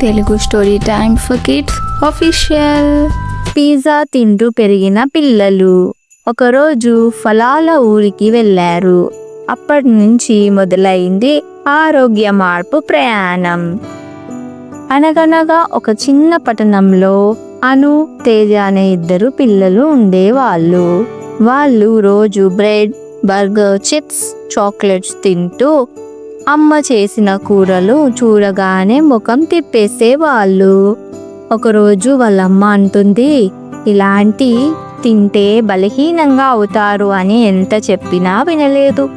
Telugu story time for kids official. Pizza తింటూ పెరిగిన పిల్లలు. ఒకరోజు ఫలాల ఊరికి వెళ్ళారు. అప్పటి నుంచి మొదలైంది ఆరోగ్య మార్పు ప్రయాణం. అనగనగా ఒక చిన్న పట్టణంలో అను తేజ అనే ఇద్దరు పిల్లలు ఉండేవాళ్ళు. వాళ్ళు రోజు బ్రెడ్ బర్గర్ చిప్స్ చాక్లెట్స్ తింటూ అమ్మ చేసిన కూరలు చూడగానే ముఖం తిప్పేసేవాళ్ళు. ఒకరోజు వాళ్ళమ్మ అంటుంది ఇలాంటి తింటే బలహీనంగా అవుతారు అని ఎంత చెప్పినా వినలేదు.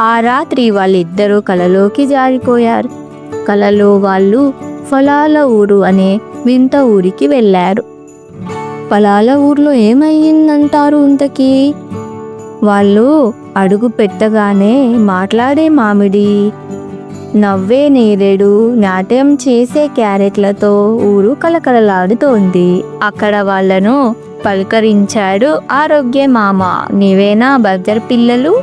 ఆ రాత్రి వాళ్ళిద్దరూ కలలోకి జారిపోయారు. కలలో వాళ్ళు ఫలాల ఊరు అనే వింత ఊరికి వెళ్ళారు. ఫలాల ఊర్లో ఏమయ్యిందంటారు ఇంతకీ? వాళ్ళు అడుగు పెట్టగానే మాట్లాడే మామిడి. నవ్వే నేరేడు నాట్యం చేసే క్యారెట్లతో ఊరు కలకలలాడుతోంది అక్కడ వాళ్ళను పలకరించాడు ఆరోగ్య మామ. నీవేనా బర్గర్ పిల్లలు?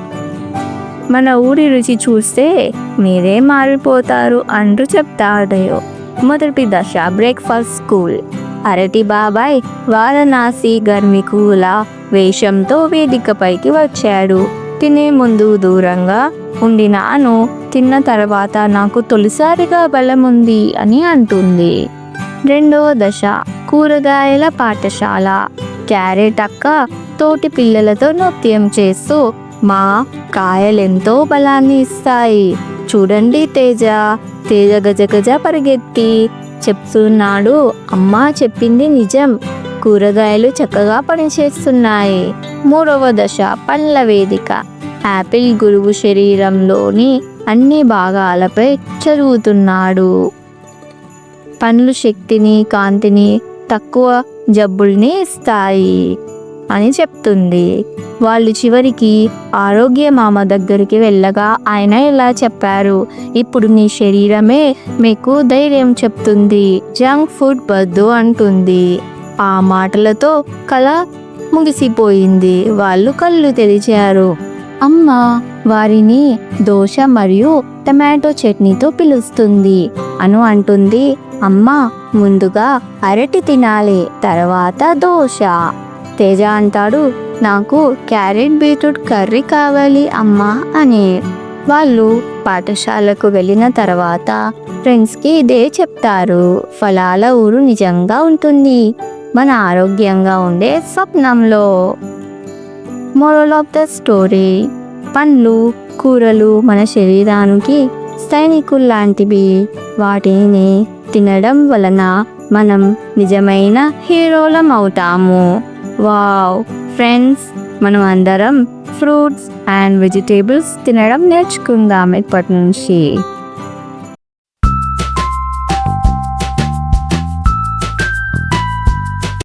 మన ఊరి రుచి చూస్తే మీరే మారిపోతారు అంటూ చెప్తాడయో. మొదటి దశ బ్రేక్ఫాస్ట్ స్కూల్. అరటి బాబాయ్ వారణాసి గర్మికూల వేషంతో వేదికపైకి వచ్చాడు. తినే ముందు దూరంగా ఉండినాను తిన్న తర్వాత నాకు తొలిసారిగా బలం ఉంది అని అంటుంది. రెండో దశ కూరగాయల పాఠశాల. క్యారెట్ అక్క తోటి పిల్లలతో నృత్యం చేస్తూ మా కాయలెంతో బలాన్ని ఇస్తాయి. చూడండి తేజ తేజ గజ గజ పరిగెత్తి చెప్తున్నాడు. అమ్మ చెప్పింది నిజం. కూరగాయలు చక్కగా పనిచేస్తున్నాయి. మూడవ దశ పండ్ల వేదిక. యాపిల్ గురువు శరీరంలోని అన్ని భాగాలపై చదువుతున్నాడు. పండ్లు శక్తిని కాంతిని తక్కువ జబ్బుల్ని ఇస్తాయి. అని చెప్తుంది. వాళ్ళు చివరికి ఆరోగ్య మామ దగ్గరికి వెళ్ళగా ఆయన ఇలా చెప్పారు. ఇప్పుడు నీ శరీరమే మీకు ధైర్యం చెప్తుంది. జంక్ ఫుడ్ వద్దు అంటుంది. ఆ మాటలతో కళ ముగిసిపోయింది. వాళ్ళు కళ్ళు తెరిచారు. అమ్మ వారిని దోశ మరియు టమాటో చట్నీతో పిలుస్తుంది. అను అంటుంది అమ్మ ముందుగా అరటి తినాలి తర్వాత దోశ. తేజ అంటాడు. నాకు క్యారెట్ బీట్రూట్ కర్రీ కావాలి అమ్మా అని. వాళ్ళు పాఠశాలకు వెళ్ళిన తర్వాత ఫ్రెండ్స్కి ఇదే చెప్తారు. ఫలాల ఊరు నిజంగా ఉంటుంది. మన ఆరోగ్యంగా ఉండే స్వప్నంలో. మోరల్ ఆఫ్ ద స్టోరీ పండ్లు కూరలు మన శరీరానికి సైనికులు లాంటివి. వాటిని తినడం వలన మనం నిజమైన హీరోలం అవుతాము. వావ్. ఫ్రెండ్స్ మనం అందరం ఫ్రూట్స్ అండ్ వెజిటేబుల్స్ తినడం నేర్చుకుందాం ఇప్పటి నుంచి.